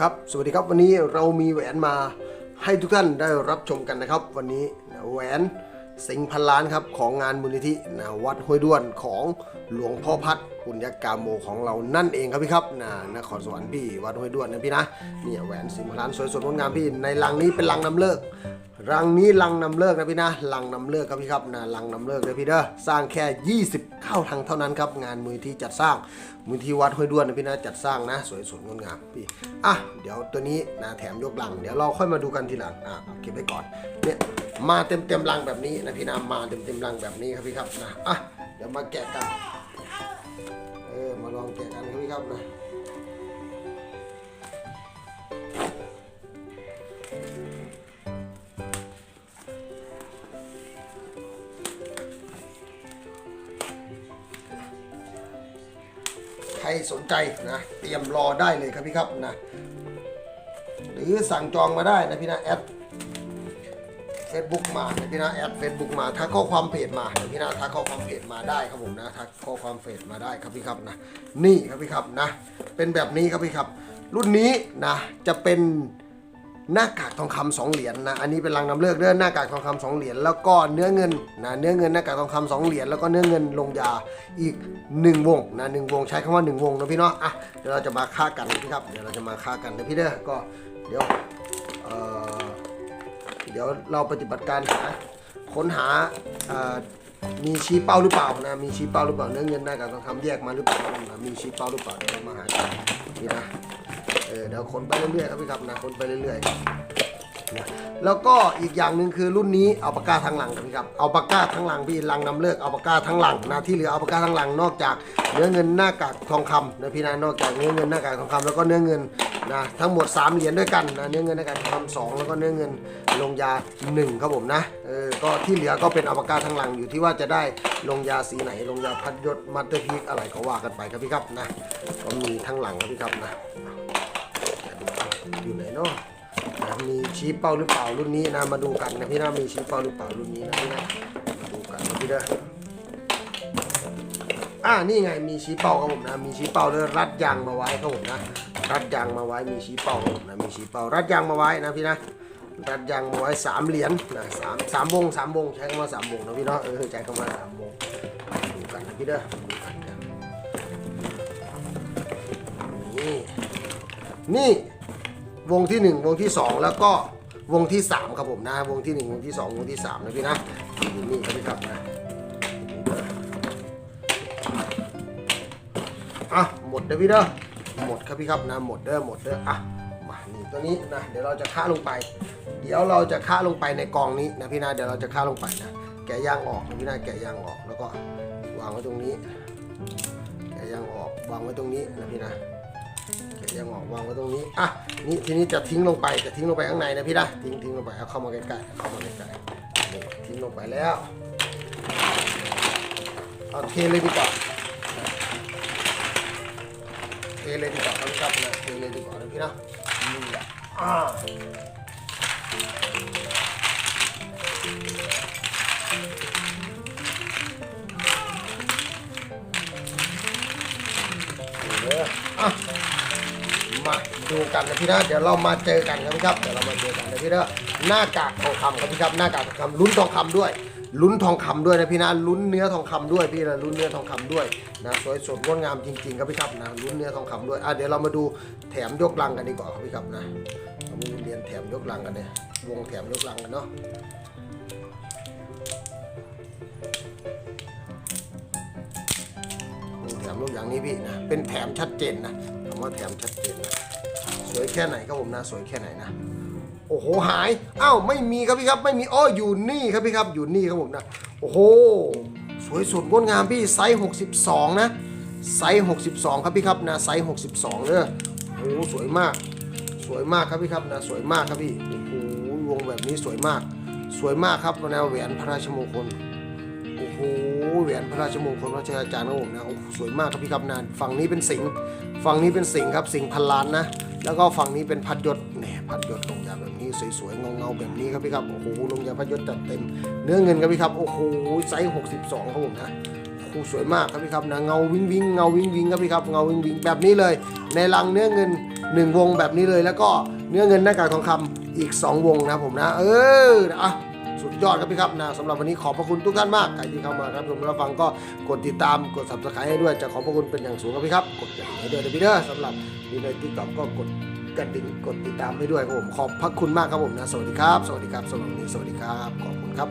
ครับสวัสดีครับวันนี้เรามีแหวนมาให้ทุกท่านได้รับชมกันนะครับ วันนี้แหวน สิงพันล้านครับของงานมูลนิธินะวัดห้วยด้วนของหลวงพ่อพัดปุญญกามโมของเรานั่นเองครับพี่ครับนะนครสวรรค์พี่วัดห้วยด้วนนะพี่นะเนี่ยแหวนสิงพันล้านสวยสดงดงามพี่ในลังนี้เป็นลังนำเลิกรังนี้ลังนำเลิกนะพี่นะลังนำเลิกครับพี่ครับนะลังนำเลิกเลยพี่เด้อสร้างแค่20เข้าทางเท่านั้นครับงานมูลที่จัดสร้างมูลที่วัดห้วยด้วนนะพี่นะจัดสร้างนะ สวยสดงดงามพี่อะเดี๋ยวตัวนี้นะแถมยกลัง เดี๋ยวเราค่อยมาดูกันทีหลังอะเก็บไว้ก่อนเนี่ย มาเต็มเต็มๆลังแบบนี้นะพี่นะมาเต็มเต็มๆลังแบบนี้ครับพี่ครับนะอะเดี๋ยวมาแกะกันเออมาลองแกะกันครับพี่ครับนะใครสนใจนะเตรียมรอได้เลยครับพี่ครับนะหรือสั่งจองมาได้นะพี่นะแอด เฟซบุ๊กมาพี่นะแอดเฟซบุ๊กมาถ้าข้อความเพจมาพี่นะถ้าข้อความเพจมาได้ครับผมนะถ้าข้อความเพจมาได้ครับพี่ครับนะนี่ครับพี่ครับนะ เป็นแบบนี้ครับพี่ครับ รุ่นนี้นะจะเป็นหน้ากากทองคำสองเหรียญนะ อันนี้เป็นรังนำเลิกเด้อหน้ากากทองคำสองเหรียญแล้วก็เนื้อเงินนะเนื้อเงินหน้ากากทองคำสองเหรียญแล้วก็เนื้อเงินลงยาอีกหนึ่งวงนะหนึ่งวงใช้คำว่าหนึ่งวงนะพี่เนาะอะเดี๋ยวเราจะมาค่ากันนะพี่ครับเดี๋ยวเราจะมาค่ากันนะพี่เด้อก็เดี๋ยวเอ่อ เดี๋ยวเราปฏิบัติการหาค้นหามีชี้เป้าหรือเปล่านะ มีชี้เป้าหรือเปล่าเนื้อเงินหน้กากทองคำแยกมาหรือเปล่ามีชี้เป้าหรือเปล่าเดี๋ยวมาหากันนี่นะเออเดี๋ยวค้นไปเรื่อยๆครับพี่ครับนะค้นไปเรื่อยๆนะแล้วก็อีกอย่างหนึ่งคือรุ่นนี้เอาปากกาทั้งหลังครับพี่ครับเอาปากกาทั้งหลังพี่ลังนำเลิกเอาปากกาทั้งหลังนะที่เหลือเอาปากกาทั้งหลังนอกจาก เนื้อเงินหน้ากากทองคำนะพี่นะนอกจากเนื้อเงินหน้ากากทองคำแล้วก็เนื้อเงินนะทั้งหมดสามเหรียญด้วยกันนะเนื้อเงินหน้ากากทองคำสองแล้วก็เนื้อเงินลงยา 1 ครับผมนะเออก็ที่เหลือก็เป็นอัปากาทั้งหลังอยู่ที่ว่าจะได้ลงยาสีไหนลงยาพัดยศมัตเตอร์พีกอะไรก็ว่ากันไปครับพี่ครับนะก็มีทั้งหลังครับพี่ครับนะอยู่ไหนเนาะนะมีชี้เป้าหรือเปล่ารุ่นนี้นะมาดูกันนะพี่นะมีชี้เป้าหรือเปล่ารุ่นนี้นะพี่นะมาดูกันนะพี่เด้อ อ่านี่ไงมีชี้เป้าครับผมนะ มีชี้เป้าด้วยรัดยางมาไว้ครับผมนะ รัดยางมาไว้มีชี้เป้าครับผมนะมีชี้เป้ารัดยางมาไว้นะพี่นะรัดยางมาไว้สามเหรียญนะสามสามวงสามวงใช้คำว่าสามวงนะพี่เนาะเออใช้คำว่าสามวงดูกันนะพี่เด้อดูกันนะนี่นี่วงที่หนึ่งวงที่สองแล้วก็วงที่สามครับผมนะวงที่หนึ่งวงที่สองวงที่สามนะพี่นะนี่ครับพี่ครับนะ อะหมดเด้อพี่เด้อหมดครับพี่ครับนะหมดเด้อหมดเด้ออะมานี่ตัวนี้นะเดี๋ยวเราจะค่าลงไป เดี๋ยวเราจะค่าลงไปในกองนี้นะพี่นะเดี๋ยวเราจะค่าลงไปนะแกะยางออกนะพี่นะแกะยางออกแล้วก็วางไว้ตรงนี้ แกะยางออกวางไว้ตรงนี้นะพี่นะแกะยางออกวางไว้ตรงนี้อะนี่ทีนี้จะทิ้งลงไปจะทิ้งลงไปข้างในนะพี่นะทิ้งทิ้งลงไปเอาเข้ามาใกล้ๆเอาเข้ามาใกล้ๆนี่ทิ้งลงไปแล้วเอาเทเลยดีกว่า ทเลยดีกว่าครับครับนะเทเลยดีกว่านะพี่นะนี่แหละอ่าเดี๋ยวอะมาดูกันนะพี่นะเดี๋ยวเรามาเจอกันครับพี่ครับเดี๋ยวเรามาเจอกันนะพี่นะหน้ากากทองคำครับพี่ครับหน้ากากทองคำลุ้นทองคำด้วย ลุ้นทองคำด้วยนะพี่นะลุ้นเนื้อทองคำด้วยพี่นะลุ้นเนื้อทองคำด้วยนะสวยสดงดงามจริงๆครับพี่ครับนะลุ้นเนื้อทองคำด้วยอะเดี๋ยวเรามาดูแถมยกลังกันดีกว่าครับพี่ครับนะเรามาเรียนแถมยกลังกันเนี่ยวงแถมยกลังกันเนาะวงแถมยกอย่างนี้พี่นะเป็นแถมชัดเจนนะคำว่าแถมชัดเจนนะสวยแค่ไหนครับผมนะสวยแค่ไหนนะ โอ้โหหายอ้าวไม่มีครับพี่ครับ ไม่มีอ้ออยู่นี่ครับพี่ครับอยู่นี่ครับผมนะโอ้โหสวยสดงดงามพี่ไซส์62 นะไซส์62 ครับพี่ครับนะไซส์62เด้อโอ้โหสวยมาก สวยมากครับพี่ครับนะสวยมากครับพี่โอ้โหวงแบบนี้สวยมาก สวยมากครับแนวแหวนพระราชมงคลโอ้โหแหวนพระราชมงคลพระอาจารย์ครับผมนะโอ้สวยมากครับพี่ครับนะฝั่งนี้เป็นสิงฝั่งนี้เป็นสิงครับสิงพันล้านนะแล้วก็ฝั่งนี้เป็นพัดยศแหนพัดยศลง สวยๆเงาๆแบบนี้ครับพี่ครับโอ้โหลงยาพยศจัดเต็ม เนื้อเงินครับพี่ครับโอ้โหไซส์62ครับผมนะโอ้สวยมากครับพี่ครับนะเงาวิงวิงเงาวิงวิงครับพี่ครับเงาวิงวิงแบบนี้เลย ในรังเนื้อเงิน 1 วงแบบนี้เลย แล้วก็เนื้อเงินหน้ากากทองคำอีก 2 วงนะผมนะ เอออะสุดยอดครับพี่ครับนะสำหรับวันนี้ขอบพระคุณทุกท่านมากใครที่เข้ามารับชมรับฟังก็กดติดตามกด subscribe ให้ด้วยจะขอบพระคุณเป็นอย่างสูงครับพี่ครับกดกระดิ่งให้ด้วยนะพี่เด้อสำหรับมีในทิกตอกก็กด กระดิ่งกดติดตามให้ด้วยครับผมขอบพระคุณมากครับผมนะ สวัสดีครับ สวัสดีครับสำหรับวันนี้สวัสดีครับ ขอบคุณครับ